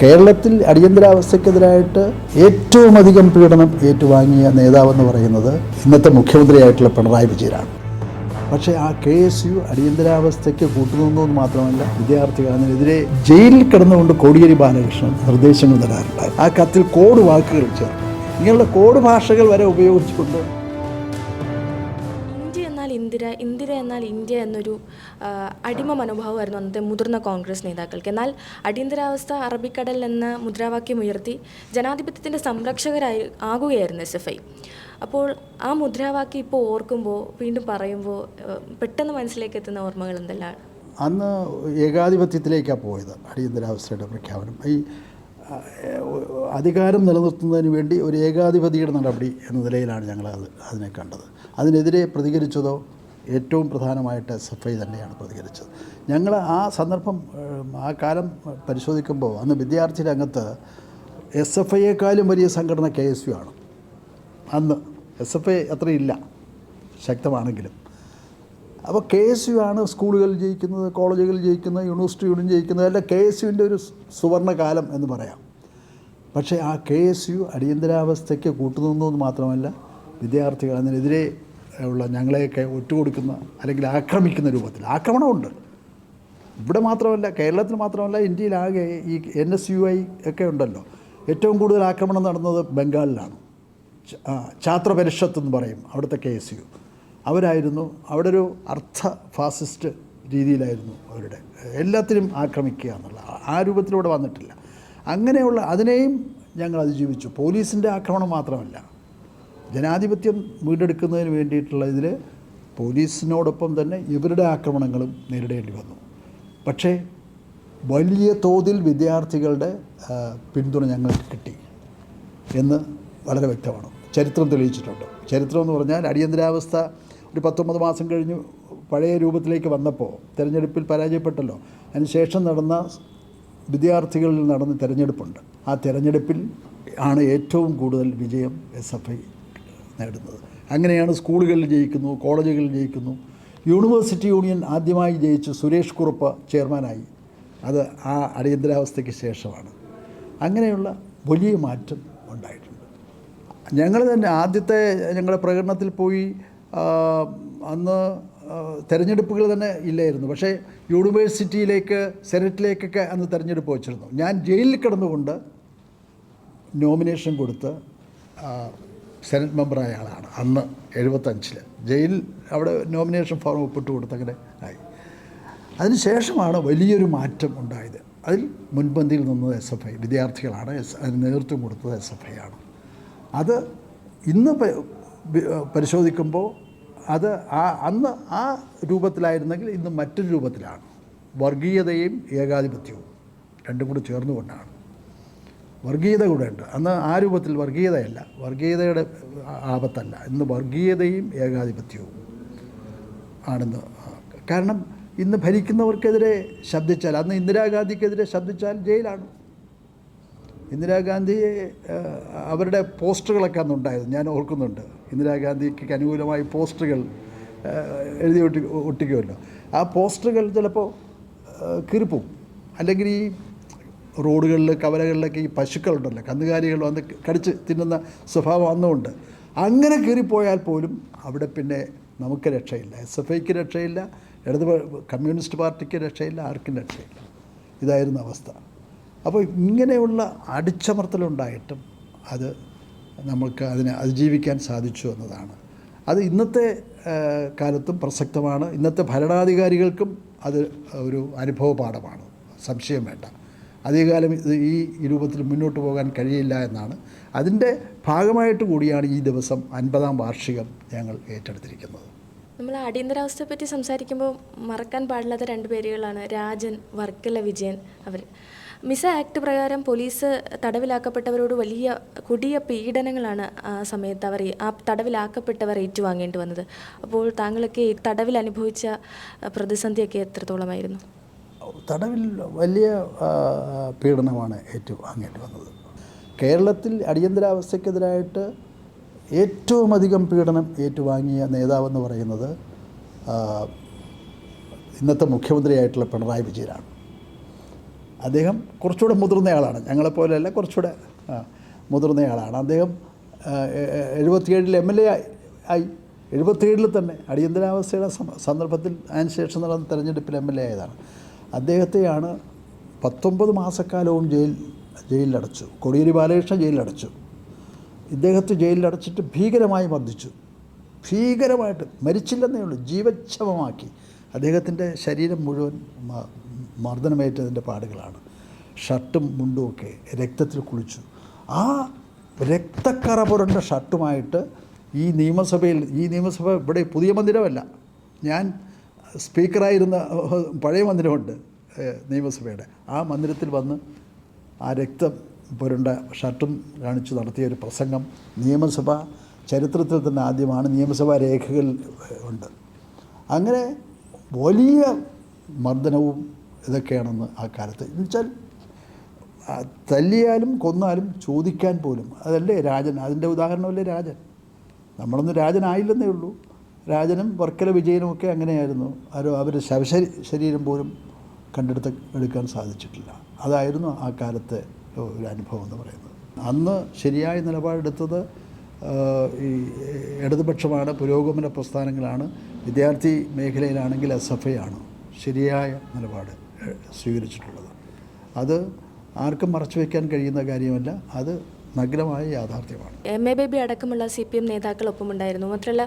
കേരളത്തിൽ അടിയന്തരാവസ്ഥക്കെതിരായിട്ട് ഏറ്റവും അധികം പീഡനം ഏറ്റുവാങ്ങിയ നേതാവെന്ന് പറയുന്നത് ഇന്നത്തെ മുഖ്യമന്ത്രിയായിട്ടുള്ള പിണറായി വിജയനാണ്. പക്ഷേ ആ കെ എസ് യു അടിയന്തരാവസ്ഥയ്ക്ക് കൂട്ടുനിന്നു എന്ന് മാത്രമല്ല വിദ്യാർത്ഥികൾ അതിനെതിരെ ജയിലിൽ കിടന്നുകൊണ്ട് കോടിയേരി ബാലകൃഷ്ണൻ നിർദ്ദേശങ്ങൾ തരാറുണ്ടായി ആ കത്തിൽ കോഡ് വാക്കുകൾ ചേർന്നു ഇങ്ങനെയുള്ള കോഡ് ഭാഷകൾ വരെ ഉപയോഗിച്ചുകൊണ്ട് ഇന്ദിര ഇന്ദിര എന്നാൽ ഇന്ത്യ എന്നൊരു അടിമ മനോഭാവമായിരുന്നു അന്നത്തെ മുതിർന്ന കോൺഗ്രസ് നേതാക്കൾക്ക്. എന്നാൽ അടിയന്തരാവസ്ഥ അറബിക്കടൽ എന്ന മുദ്രാവാക്യം ഉയർത്തി ജനാധിപത്യത്തിന്റെ സംരക്ഷകരായി ആകുകയായിരുന്നു എസ് എഫ് ഐ. അപ്പോൾ ആ മുദ്രാവാക്യം ഇപ്പോൾ ഓർക്കുമ്പോൾ വീണ്ടും പറയുമ്പോൾ പെട്ടെന്ന് മനസ്സിലേക്ക് എത്തുന്ന ഓർമ്മകൾ എന്തെല്ലാം? അന്ന് ഏകാധിപത്യത്തിലേക്കാണ് പോയത് അടിയന്തരാവസ്ഥയുടെ പ്രഖ്യാപനം. ഈ അധികാരം നിലനിർത്തുന്നതിന് വേണ്ടി ഒരു ഏകാധിപതിയുടെ നടപടി എന്ന നിലയിലാണ് ഞങ്ങൾ അത് അതിനെ കണ്ടത്. അതിനെതിരെ പ്രതികരിച്ചതോ ഏറ്റവും പ്രധാനമായിട്ട് എസ് എഫ് ഐ തന്നെയാണ് പ്രതികരിച്ചത്. ഞങ്ങൾ ആ സന്ദർഭം ആ കാലം പരിശോധിക്കുമ്പോൾ അന്ന് വിദ്യാർത്ഥി രംഗത്ത് എസ് എഫ് ഐയേക്കാളും വലിയ സംഘടന കെ എസ് യു ആണ്. അന്ന് എസ് എഫ് ഐ അത്രയില്ല ശക്തമാണെങ്കിലും. അപ്പോൾ കെ എസ് യു ആണ് സ്കൂളുകളിൽ ജയിക്കുന്നത് കോളേജുകളിൽ ജയിക്കുന്നത് യൂണിവേഴ്സിറ്റി യൂണിയൻ ജയിക്കുന്നത് അല്ല കെ എസ് യുവിന്റെ ഒരു സുവർണ കാലം എന്ന് പറയാം. പക്ഷേ ആ കെ എസ് യു അടിയന്തരാവസ്ഥയ്ക്ക് കൂട്ടുനിന്നു എന്ന് മാത്രമല്ല വിദ്യാർത്ഥികൾ അതിനെതിരെ ഉള്ള ഞങ്ങളെയൊക്കെ ഒറ്റുകൊടുക്കുന്ന അല്ലെങ്കിൽ ആക്രമിക്കുന്ന രൂപത്തിൽ. ആക്രമണമുണ്ട്. ഇവിടെ മാത്രമല്ല കേരളത്തിൽ മാത്രമല്ല ഇന്ത്യയിലാകെ ഈ എൻ എസ് യു ഐ ഒക്കെ ഉണ്ടല്ലോ. ഏറ്റവും കൂടുതൽ ആക്രമണം നടന്നത് ബംഗാളിലാണ്. ഛാത്ര പരിഷത്ത് എന്ന് പറയും അവിടുത്തെ കെ എസ് യു അവരായിരുന്നു അവിടെ ഒരു അർത്ഥ ഫാസിസ്റ്റ് രീതിയിലായിരുന്നു അവരുടെ. എല്ലാത്തിനും ആക്രമിക്കുക എന്നുള്ള ആ രൂപത്തിലൂടെ വന്നിട്ടില്ല. അങ്ങനെയുള്ള അതിനെയും ഞങ്ങൾ അതിജീവിച്ചു. പോലീസിന്റെ ആക്രമണം മാത്രമല്ല. ജനാധിപത്യം വീണ്ടെടുക്കുന്നതിന് വേണ്ടിയിട്ടുള്ള ഇതിൽ പോലീസിനോടൊപ്പം തന്നെ ഇവരുടെ ആക്രമണങ്ങളും നേരിടേണ്ടി വന്നു. പക്ഷേ വലിയ തോതിൽ വിദ്യാർത്ഥികളുടെ പിന്തുണ ഞങ്ങൾക്ക് കിട്ടി എന്ന് വളരെ വ്യക്തമാണ്. ചരിത്രം തെളിയിച്ചിട്ടുണ്ട്. ചരിത്രം എന്ന് പറഞ്ഞാൽ അടിയന്തരാവസ്ഥ ഒരു പത്തൊമ്പത് മാസം കഴിഞ്ഞ് പഴയ രൂപത്തിലേക്ക് വന്നപ്പോൾ തിരഞ്ഞെടുപ്പിൽ പരാജയപ്പെട്ടല്ലോ. അതിനുശേഷം നടന്ന വിദ്യാർത്ഥികളിൽ നടന്ന തിരഞ്ഞെടുപ്പുണ്ട്. ആ തിരഞ്ഞെടുപ്പിൽ ആണ് ഏറ്റവും കൂടുതൽ വിജയം എസ് എഫ് ഐ നേടുന്നത്. അങ്ങനെയാണ് സ്കൂളുകളിൽ ജയിക്കുന്നു കോളേജുകളിൽ ജയിക്കുന്നു. യൂണിവേഴ്സിറ്റി യൂണിയൻ ആദ്യമായി ജയിച്ച് സുരേഷ് കുറുപ്പ് ചെയർമാനായി. അത് ആ അടിയന്തരാവസ്ഥയ്ക്ക് ശേഷമാണ്. അങ്ങനെയുള്ള വലിയ മാറ്റം ഉണ്ടായിട്ടുണ്ട്. ഞങ്ങൾ തന്നെ ആദ്യത്തെ ഞങ്ങളുടെ പ്രകടനത്തിൽ പോയി അന്ന് തിരഞ്ഞെടുപ്പുകൾ തന്നെ ഇല്ലായിരുന്നു. പക്ഷേ യൂണിവേഴ്സിറ്റിയിലേക്ക് സെനറ്റിലേക്കൊക്കെ അന്ന് തെരഞ്ഞെടുപ്പ് വച്ചിരുന്നു. ഞാൻ ജയിലിൽ കിടന്നുകൊണ്ട് നോമിനേഷൻ കൊടുത്ത് സെനറ്റ് മെമ്പറായ ആളാണ് അന്ന് എഴുപത്തഞ്ചിൽ ജയിലിൽ അവിടെ നോമിനേഷൻ ഫോം ഒപ്പിട്ട് കൊടുത്തങ്ങനെ ആയി. അതിനുശേഷമാണ് വലിയൊരു മാറ്റം ഉണ്ടായത്. അതിൽ മുൻപന്തിയിൽ നിന്നത് എസ് എഫ് ഐ വിദ്യാർത്ഥികളാണ് എസ് അതിന് നേതൃത്വം കൊടുത്തത് എസ് എഫ് ഐ ആണ്. അത് ഇന്ന് പരിശോധിക്കുമ്പോൾ അത് ആ അന്ന് ആ രൂപത്തിലായിരുന്നെങ്കിൽ ഇന്ന് മറ്റൊരു രൂപത്തിലാണ്. വർഗീയതയും ഏകാധിപത്യവും രണ്ടും കൂടി ചേർന്നുകൊണ്ടാണ്. വർഗീയത കൂടെ ഉണ്ട്. അന്ന് ആ രൂപത്തിൽ വർഗീയതയല്ല. വർഗീയതയുടെ ആപത്തല്ല. ഇന്ന് വർഗീയതയും ഏകാധിപത്യവും ആണെന്ന് കാരണം ഇന്ന് ഭരിക്കുന്നവർക്കെതിരെ ശബ്ദിച്ചാൽ അന്ന് ഇന്ദിരാഗാന്ധിക്കെതിരെ ശബ്ദിച്ചാൽ ജയിലാണ്. ഇന്ദിരാഗാന്ധിയെ അവരുടെ പോസ്റ്ററുകളൊക്കെ ഉണ്ടായത് ഞാൻ ഓർക്കുന്നുണ്ട്. ഇന്ദിരാഗാന്ധിക്ക് അനുകൂലമായി പോസ്റ്ററുകൾ എഴുതി ഒട്ടി ഒട്ടിക്കുമല്ലോ. ആ പോസ്റ്ററുകൾ ചിലപ്പോൾ കീർപ്പും അല്ലെങ്കിൽ ഈ റോഡുകളിൽ കവലകളിലൊക്കെ ഈ പശുക്കളുണ്ടല്ലോ കന്നുകാലികൾ വന്ന് കടിച്ച് തിന്നുന്ന സ്വഭാവം അന്നുമുണ്ട്. അങ്ങനെ കയറിപ്പോയാൽ പോലും അവിടെ പിന്നെ നമുക്ക് രക്ഷയില്ല. എസ് എഫ് ഐക്ക് രക്ഷയില്ല ഇടത് കമ്മ്യൂണിസ്റ്റ് പാർട്ടിക്ക് രക്ഷയില്ല ആർക്കും രക്ഷയില്ല. ഇതായിരുന്നു അവസ്ഥ. അപ്പോൾ ഇങ്ങനെയുള്ള അടിച്ചമർത്തലുണ്ടായിട്ടും അത് നമുക്ക് അതിനെ അതിജീവിക്കാൻ സാധിച്ചു എന്നതാണ്. അത് ഇന്നത്തെ കാലത്തും പ്രസക്തമാണ്. ഇന്നത്തെ ഭരണാധികാരികൾക്കും അത് ഒരു അനുഭവ പാഠമാണ് സംശയം വേണ്ട. അധികകാലം ഈ രൂപത്തിൽ മുന്നോട്ട് പോകാൻ കഴിയില്ല എന്നാണ്. അതിന്റെ ഭാഗമായിട്ട് കൂടിയാണ് ഈ ദിവസം അൻപതാം വാർഷികം ഞങ്ങൾ ഏറ്റെടുത്തിരിക്കുന്നത്. നമ്മൾ അടിയന്തരാവസ്ഥയെ പറ്റി സംസാരിക്കുമ്പോൾ മറക്കാൻ പാടില്ലാത്ത രണ്ട് പേരുകളാണ് രാജൻ വർക്കല വിജയൻ അവർ. മിസ ആക്ട് പ്രകാരം പോലീസ് തടവിലാക്കപ്പെട്ടവരോട് വലിയ കൊടിയ പീഡനങ്ങളാണ് ആ സമയത്ത് അവർ ആ തടവിലാക്കപ്പെട്ടവർ ഏറ്റുവാങ്ങേണ്ടി വന്നത്. അപ്പോൾ താങ്കളൊക്കെ തടവിൽ അനുഭവിച്ച പ്രതിസന്ധിയൊക്കെ എത്രത്തോളമായിരുന്നു? തടവിൽ വലിയ പീഡനമാണ് ഏറ്റുവാങ്ങേണ്ടി വന്നത്. കേരളത്തിൽ അടിയന്തരാവസ്ഥക്കെതിരായിട്ട് ഏറ്റവും അധികം പീഡനം ഏറ്റുവാങ്ങിയ നേതാവെന്ന് പറയുന്നത് ഇന്നത്തെ മുഖ്യമന്ത്രിയായിട്ടുള്ള പിണറായി വിജയനാണ്. അദ്ദേഹം കുറച്ചുകൂടെ മുതിർന്നയാളാണ് ഞങ്ങളെപ്പോലെയല്ല കുറച്ചുകൂടെ മുതിർന്നയാളാണ് അദ്ദേഹം എഴുപത്തിയേഴിൽ എം എൽ എ ആയി എഴുപത്തിയേഴിൽ തന്നെ അടിയന്തരാവസ്ഥയുടെ സന്ദർഭത്തിൽ അതിനുശേഷം നടന്ന തെരഞ്ഞെടുപ്പിൽ എം എൽ എ ആയതാണ്. അദ്ദേഹത്തെയാണ് പത്തൊമ്പത് മാസക്കാലവും ജയിൽ ജയിലിലടച്ചു. കോടിയേരി ബാലകൃഷ്ണൻ ജയിലിലടച്ചു. ഇദ്ദേഹത്തെ ജയിലിലടച്ചിട്ട് ഭീകരമായി മർദ്ദിച്ചു. ഭീകരമായിട്ട് മരിച്ചില്ലെന്നേ ഉള്ളൂ. ജീവച്ഛവമാക്കി. അദ്ദേഹത്തിന്റെ ശരീരം മുഴുവൻ മർദ്ദനമേറ്റതിന്റെ പാടുകളാണ്. ഷർട്ടും മുണ്ടും ഒക്കെ രക്തത്തിൽ കുളിച്ചു. ആ രക്തക്കറ പുരണ്ട ഷർട്ടുമായിട്ട് ഈ നിയമസഭയിൽ ഈ നിയമസഭ ഇവിടെ പുതിയ മന്ദിരമല്ല. ഞാൻ സ്പീക്കറായിരുന്ന പഴയ മന്ദിരമുണ്ട് നിയമസഭയുടെ. ആ മന്ദിരത്തിൽ വന്ന് ആ രക്തം പുരണ്ട ഷർട്ടും കാണിച്ച് നടത്തിയ ഒരു പ്രസംഗം നിയമസഭ ചരിത്രത്തിൽ തന്നെ ആദ്യമാണ്. നിയമസഭാ രേഖകൾ ഉണ്ട്. അങ്ങനെ വലിയ മർദ്ദനവും ഇതൊക്കെയാണെന്ന് ആ കാലത്ത്. എന്നുവെച്ചാൽ തല്ലിയാലും കൊന്നാലും ചോദിക്കാൻ പോലും അതല്ലേ രാജൻ? അതിന്റെ ഉദാഹരണമല്ലേ രാജൻ? നമ്മളൊന്നും രാജനായില്ലെന്നേ ഉള്ളൂ. രാജനും വർക്കല വിജയനും ഒക്കെ അങ്ങനെയായിരുന്നു. ആരോ അവരുടെ ശവശരീ ശരീരം പോലും കണ്ടെടുത്ത് എടുക്കാൻ സാധിച്ചിട്ടില്ല. അതായിരുന്നു ആ കാലത്തെ ഒരു അനുഭവം എന്ന് പറയുന്നത്. അന്ന് ശരിയായ നിലപാടെടുത്തത് ഈ ഇടതുപക്ഷമാണ് പുരോഗമന പ്രസ്ഥാനങ്ങളാണ് വിദ്യാർത്ഥി മേഖലയിലാണെങ്കിൽ എസ് എഫ് ഐ ആണ് ശരിയായ നിലപാട് സ്വീകരിച്ചിട്ടുള്ളത്. അത് ആർക്കും മറച്ചു വയ്ക്കാൻ കഴിയുന്ന കാര്യമല്ല. അത് നഗ്നമായ യാഥാർത്ഥ്യമാണ്. എം എ ബേബി അടക്കമുള്ള സി പി എം നേതാക്കൾ ഒപ്പമുണ്ടായിരുന്നു മാത്രമല്ല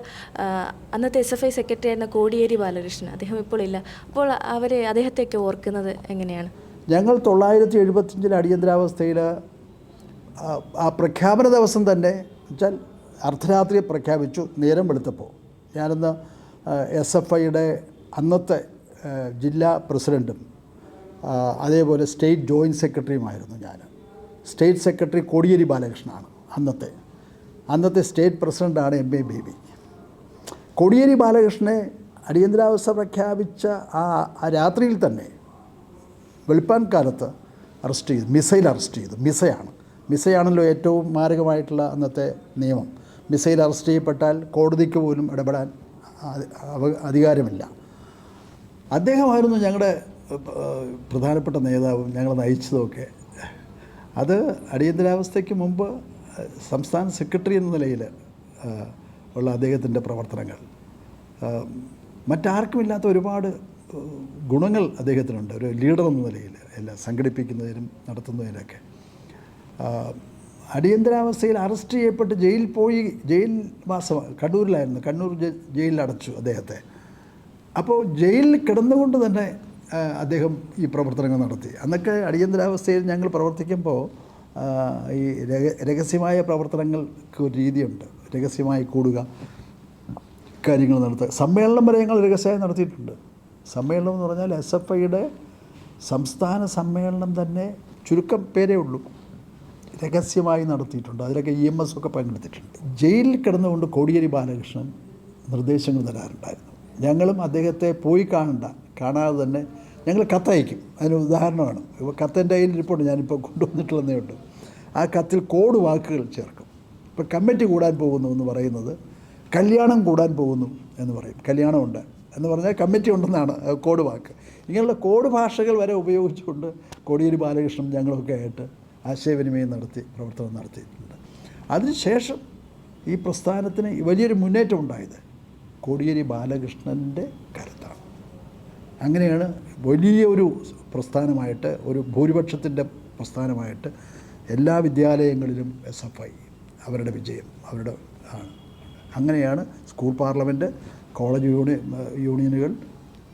അന്നത്തെ എസ് എഫ് ഐ സെക്രട്ടറി ആയിരുന്ന കോടിയേരി ബാലകൃഷ്ണൻ അദ്ദേഹം ഇപ്പോൾ ഇല്ല. അപ്പോൾ അവരെ അദ്ദേഹത്തെയൊക്കെ ഓർക്കുന്നത് എങ്ങനെയാണ്? ഞങ്ങൾ തൊള്ളായിരത്തി എഴുപത്തിയഞ്ചിൽ അടിയന്തരാവസ്ഥയിൽ ആ- ആ പ്രഖ്യാപന ദിവസം തന്നെ വെച്ചാൽ അർദ്ധരാത്രി പ്രഖ്യാപിച്ചു നേരം വെളുത്തപ്പോൾ ഞാനന്ന് എസ് എഫ് ഐയുടെ അന്നത്തെ ജില്ലാ പ്രസിഡന്റും അതേപോലെ സ്റ്റേറ്റ് ജോയിന്റ് സെക്രട്ടറിയുമായിരുന്നു ഞാൻ സ്റ്റേറ്റ് സെക്രട്ടറി കോടിയേരി ബാലകൃഷ്ണനാണ് അന്നത്തെ. അന്നത്തെ സ്റ്റേറ്റ് പ്രസിഡന്റാണ് എം എ ബേബി. കോടിയേരി ബാലകൃഷ്ണനെ അടിയന്തരാവസ്ഥ പ്രഖ്യാപിച്ച ആ ആ രാത്രിയിൽ തന്നെ വെളുപ്പാൻ കാലത്ത് അറസ്റ്റ് ചെയ്തു മിസൈൽ അറസ്റ്റ് ചെയ്തു മിസയാണ്. മിസയാണല്ലോ ഏറ്റവും മാരകമായിട്ടുള്ള അന്നത്തെ നിയമം. മിസൈൽ അറസ്റ്റ് ചെയ്യപ്പെട്ടാൽ കോടതിക്ക് പോലും ഇടപെടാൻ അധികാരമില്ല. അദ്ദേഹമായിരുന്നു ഞങ്ങളുടെ പ്രധാനപ്പെട്ട നേതാവും ഞങ്ങളെ നയിച്ചതുമൊക്കെ അത് അടിയന്തരാവസ്ഥയ്ക്ക് മുമ്പ് സംസ്ഥാന സെക്രട്ടറി എന്ന നിലയിൽ ഉള്ള അദ്ദേഹത്തിന്റെ പ്രവർത്തനങ്ങൾ. മറ്റാർക്കുമില്ലാത്ത ഒരുപാട് ഗുണങ്ങൾ അദ്ദേഹത്തിനുണ്ട്. ഒരു ലീഡർ എന്ന നിലയിൽ എല്ലാം സംഘടിപ്പിക്കുന്നതിനും നടത്തുന്നതിനൊക്കെ. അടിയന്തരാവസ്ഥയിൽ അറസ്റ്റ് ചെയ്യപ്പെട്ട് ജയിലിൽ പോയി ജയിൽ വാസം കണ്ണൂരിലായിരുന്നു. കണ്ണൂർ ജയിലിൽ അടച്ചു അദ്ദേഹത്തെ. അപ്പോൾ ജയിലിൽ കിടന്നുകൊണ്ട് തന്നെ അദ്ദേഹം ഈ പ്രവർത്തനങ്ങൾ നടത്തി. അന്നൊക്കെ അടിയന്തരാവസ്ഥയിൽ ഞങ്ങൾ പ്രവർത്തിക്കുമ്പോൾ ഈ രഹ രഹസ്യമായ പ്രവർത്തനങ്ങൾക്ക് ഒരു രീതിയുണ്ട്. രഹസ്യമായി കൂടുക കാര്യങ്ങൾ നടത്തുക. സമ്മേളനം വരെ ഞങ്ങൾ രഹസ്യമായി നടത്തിയിട്ടുണ്ട്. സമ്മേളനം എന്ന് പറഞ്ഞാൽ എസ് എഫ് ഐയുടെ സംസ്ഥാന സമ്മേളനം തന്നെ ചുരുക്കം പേരേ ഉള്ളൂ. രഹസ്യമായി നടത്തിയിട്ടുണ്ട്. അതിലൊക്കെ ഇ എം എസ് ഒക്കെ പങ്കെടുത്തിട്ടുണ്ട്. ജയിലിൽ കിടന്നുകൊണ്ട് കോടിയേരി ബാലകൃഷ്ണൻ നിർദ്ദേശങ്ങൾ തരാറുണ്ടായിരുന്നു. ഞങ്ങളും അദ്ദേഹത്തെ പോയി കാണണ്ട. കാണാതെ തന്നെ ഞങ്ങൾ കത്തയക്കും. അതിന് ഉദാഹരണമാണ്. ഇപ്പോൾ കത്തെന്റെ കയ്യിൽ ഇരിപ്പുണ്ട്. ഞാനിപ്പോൾ കൊണ്ടുവന്നിട്ടുള്ളതേ ഉണ്ട് ആ കത്തിൽ കോഡ് വാക്കുകൾ ചേർക്കും. ഇപ്പോൾ കമ്മിറ്റി കൂടാൻ പോകുന്നു എന്ന് പറയുന്നത് കല്യാണം കൂടാൻ പോകുന്നു എന്ന് പറയും. കല്യാണമുണ്ട് എന്ന് പറഞ്ഞാൽ കമ്മിറ്റി ഉണ്ടെന്നാണ് കോഡ് വാക്ക്. ഇങ്ങനെയുള്ള കോഡ് ഭാഷകൾ വരെ ഉപയോഗിച്ചുകൊണ്ട് കോടിയേരി ബാലകൃഷ്ണൻ ഞങ്ങളൊക്കെ ആയിട്ട് ആശയവിനിമയം നടത്തി പ്രവർത്തനം നടത്തിയിട്ടുണ്ട്. അതിനുശേഷം ഈ പ്രസ്ഥാനത്തിന് വലിയൊരു മുന്നേറ്റം ഉണ്ടായത് കോടിയേരി ബാലകൃഷ്ണന്റെ കരുത്താണ്. അങ്ങനെയാണ് വലിയൊരു പ്രസ്ഥാനമായിട്ട് ഒരു ഭൂരിപക്ഷത്തിന്റെ പ്രസ്ഥാനമായിട്ട് എല്ലാ വിദ്യാലയങ്ങളിലും എസ് എഫ് ഐ അവരുടെ വിജയം അവരുടെ ആണ്. അങ്ങനെയാണ് സ്കൂൾ പാർലമെന്റ് കോളേജ് യൂണി യൂണിയനുകൾ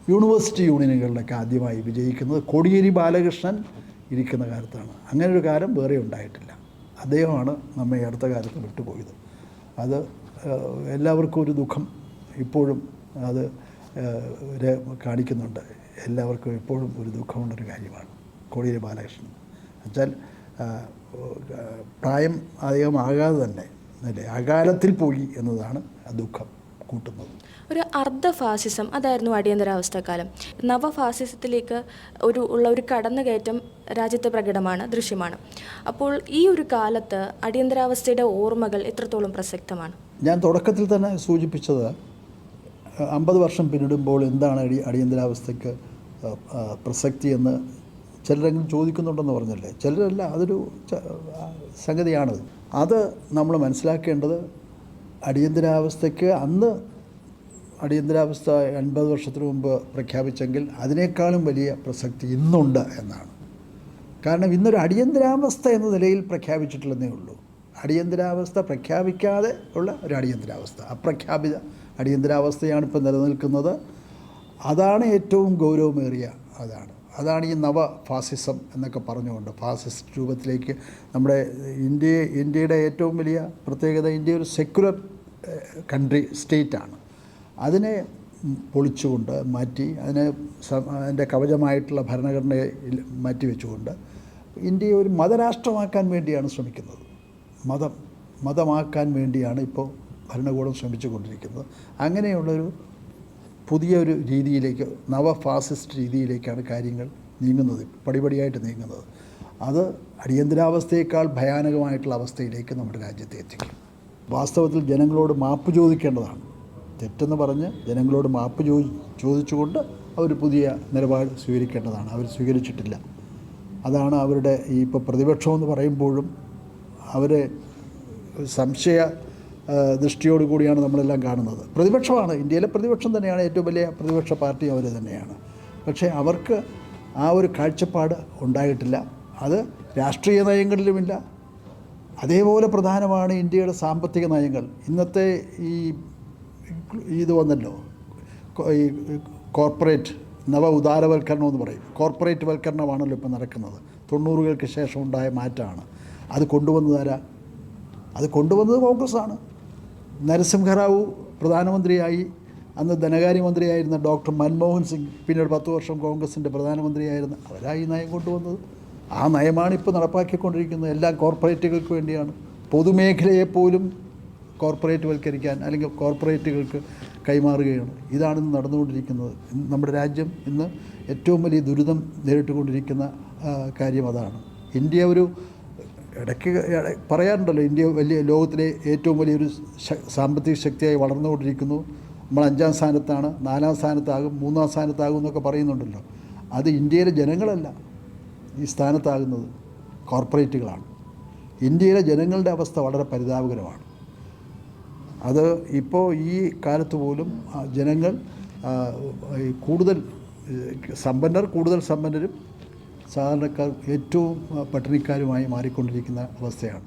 യൂണിവേഴ്സിറ്റി യൂണിയനുകളിലൊക്കെ ആദ്യമായി വിജയിക്കുന്നത്. കോടിയേരി ബാലകൃഷ്ണൻ ഇരിക്കുന്ന കാലത്താണ്. അങ്ങനെ ഒരു കാലം വേറെ ഉണ്ടായിട്ടില്ല. അദ്ദേഹമാണ് നമ്മെ അടുത്ത കാലത്ത് വിട്ടുപോയത്. അത് എല്ലാവർക്കും ഒരു ദുഃഖം ഇപ്പോഴും അത് കാണിക്കുന്നുണ്ട്. എല്ലാവർക്കും എപ്പോഴും ഒരു ദുഃഖമുള്ളൊരു കാര്യമാണ്. കോടിയേരി ബാലകൃഷ്ണൻ. എന്നുവെച്ചാൽ പ്രായം അധികം ആകാതെ തന്നെ അല്ലേ അകാലത്തിൽ പോയി എന്നതാണ് ദുഃഖം കൂട്ടുന്നത്. ഒരു അർദ്ധ ഫാസിസം അതായിരുന്നു അടിയന്തരാവസ്ഥക്കാലം നവഫാസിസത്തിലേക്ക് ഒരു ഉള്ള ഒരു കടന്നുകയറ്റം രാജ്യത്തെ പ്രകടമാണ് ദൃശ്യമാണ്. അപ്പോൾ ഈ ഒരു കാലത്ത് അടിയന്തരാവസ്ഥയുടെ ഓർമ്മകൾ എത്രത്തോളം പ്രസക്തമാണ്? ഞാൻ തുടക്കത്തിൽ തന്നെ സൂചിപ്പിച്ചത് അമ്പത് വർഷം പിന്നിടുമ്പോൾ എന്താണ് അടി അടിയന്തരാവസ്ഥയ്ക്ക് പ്രസക്തി എന്ന് ചിലരെങ്കിലും ചോദിക്കുന്നുണ്ടെന്ന് പറഞ്ഞല്ലേ? ചിലരല്ല അതൊരു സംഗതിയാണത്. അത് നമ്മൾ മനസ്സിലാക്കേണ്ടത് അടിയന്തരാവസ്ഥയ്ക്ക് അന്ന് അടിയന്തരാവസ്ഥ എൺപത് വർഷത്തിന് മുമ്പ് പ്രഖ്യാപിച്ചെങ്കിൽ അതിനേക്കാളും വലിയ പ്രസക്തി ഇന്നുണ്ട് എന്നാണ്. കാരണം ഇന്നൊരു അടിയന്തരാവസ്ഥ എന്ന നിലയിൽ പ്രഖ്യാപിച്ചിട്ടില്ലെന്നേ ഉള്ളൂ. അടിയന്തരാവസ്ഥ പ്രഖ്യാപിക്കാതെ ഉള്ള ഒരു അടിയന്തരാവസ്ഥ അപ്രഖ്യാപിത അടിയന്തരാവസ്ഥയാണ് ഇപ്പോൾ നിലനിൽക്കുന്നത്. അതാണ് ഏറ്റവും ഗൗരവമേറിയ അതാണ്. അതാണ് ഈ നവ ഫാസിസം എന്നൊക്കെ പറഞ്ഞുകൊണ്ട് ഫാസിസ്റ്റ് രൂപത്തിലേക്ക് നമ്മുടെ ഇന്ത്യ ഇന്ത്യയുടെ ഏറ്റവും വലിയ പ്രത്യേകത ഇന്ത്യ ഒരു സെക്യുലർ കൺട്രി സ്റ്റേറ്റാണ് അതിനെ പൊളിച്ചുകൊണ്ട് മാറ്റി അതിനെ അതിന്റെ കവചമായിട്ടുള്ള ഭരണഘടനയെ മാറ്റി വെച്ചുകൊണ്ട് ഇന്ത്യയെ ഒരു മതരാഷ്ട്രമാക്കാൻ വേണ്ടിയാണ് ശ്രമിക്കുന്നത്. മതം മതമാക്കാൻ വേണ്ടിയാണ് ഇപ്പോൾ ഭരണകൂടം ശ്രമിച്ചുകൊണ്ടിരിക്കുന്നത് അങ്ങനെയുള്ളൊരു പുതിയൊരു രീതിയിലേക്ക് നവ ഫാസിസ്റ്റ് രീതിയിലേക്കാണ് കാര്യങ്ങൾ നീങ്ങുന്നത് പടിപടിയായിട്ട് നീങ്ങുന്നത്. അത് അടിയന്തരാവസ്ഥയേക്കാൾ ഭയാനകമായിട്ടുള്ള അവസ്ഥയിലേക്ക് നമ്മുടെ രാജ്യത്തെ എത്തിക്കും. വാസ്തവത്തിൽ ജനങ്ങളോട് മാപ്പ് ചോദിക്കേണ്ടതാണ്. തെറ്റെന്ന് പറഞ്ഞ് ജനങ്ങളോട് മാപ്പ് ചോ ചോദിച്ചുകൊണ്ട് അവർ പുതിയ നിലപാട് സ്വീകരിക്കേണ്ടതാണ്. അവർ സ്വീകരിച്ചിട്ടില്ല. അതാണ് അവരുടെ ഈ ഇപ്പോൾ പ്രതിപക്ഷമെന്ന് പറയുമ്പോഴും അവരെ സംശയ ദൃഷ്ടിയോട് കൂടിയാണ് നമ്മളെല്ലാം കാണുന്നത്. പ്രതിപക്ഷമാണ് ഇന്ത്യയിലെ പ്രതിപക്ഷം തന്നെയാണ് ഏറ്റവും വലിയ പ്രതിപക്ഷ പാർട്ടി അവർ തന്നെയാണ്. പക്ഷേ അവർക്ക് ആ ഒരു കാഴ്ചപ്പാട് ഉണ്ടായിട്ടില്ല. അത് രാഷ്ട്രീയ നയങ്ങളിലുമില്ല. അതേപോലെ പ്രധാനമാണ് ഇന്ത്യയുടെ സാമ്പത്തിക നയങ്ങൾ. ഇന്നത്തെ ഈ ഇത് വന്നല്ലോ ഈ കോർപ്പറേറ്റ് നവ ഉദാരവൽക്കരണം എന്ന് പറയും. കോർപ്പറേറ്റ് വൽക്കരണമാണല്ലോ ഇപ്പോൾ നടക്കുന്നത്. തൊണ്ണൂറുകൾക്ക് ശേഷം ഉണ്ടായ മാറ്റമാണ്. അത് കൊണ്ടുവന്നതാരാ അത് കൊണ്ടുവന്നത് കോൺഗ്രസ്സാണ്. നരസിംഹറാവു പ്രധാനമന്ത്രിയായി അന്ന് ധനകാര്യമന്ത്രിയായിരുന്ന ഡോക്ടർ മൻമോഹൻ സിംഗ് പിന്നീട് പത്ത് വർഷം കോൺഗ്രസിന്റെ പ്രധാനമന്ത്രിയായിരുന്ന അവരായി നയം കൊണ്ടുവന്നത്. ആ നയമാണ് ഇപ്പോൾ നടപ്പാക്കിക്കൊണ്ടിരിക്കുന്നത്. എല്ലാം കോർപ്പറേറ്റുകൾക്ക് വേണ്ടിയാണ്. പൊതുമേഖലയെ പോലും കോർപ്പറേറ്റ് വൽക്കരിക്കാൻ അല്ലെങ്കിൽ കോർപ്പറേറ്റുകൾക്ക് കൈമാറുകയാണ്. ഇതാണ് ഇന്ന് നടന്നുകൊണ്ടിരിക്കുന്നത്. നമ്മുടെ രാജ്യം ഇന്ന് ഏറ്റവും വലിയ ദുരിതം നേരിട്ടുകൊണ്ടിരിക്കുന്ന കാര്യം അതാണ്. ഇന്ത്യ ഒരു ഇടയ്ക്ക് പറയാറുണ്ടല്ലോ ഇന്ത്യ വലിയ ലോകത്തിലെ ഏറ്റവും വലിയൊരു സാമ്പത്തിക ശക്തിയായി വളർന്നുകൊണ്ടിരിക്കുന്നു. നമ്മൾ അഞ്ചാം സ്ഥാനത്താണ് നാലാം സ്ഥാനത്താകും മൂന്നാം സ്ഥാനത്താകും എന്നൊക്കെ പറയുന്നുണ്ടല്ലോ. അത് ഇന്ത്യയിലെ ജനങ്ങളല്ല ഈ സ്ഥാനത്താകുന്നത് കോർപ്പറേറ്റുകളാണ്. ഇന്ത്യയിലെ ജനങ്ങളുടെ അവസ്ഥ വളരെ പരിതാപകരമാണ്. അത് ഇപ്പോൾ ഈ കാലത്ത് പോലും ജനങ്ങൾ കൂടുതൽ സമ്പന്നർ കൂടുതൽ സമ്പന്നരും സാധാരണക്കാർ ഏറ്റവും പട്ടിണിക്കാരുമായി മാറിക്കൊണ്ടിരിക്കുന്ന അവസ്ഥയാണ്.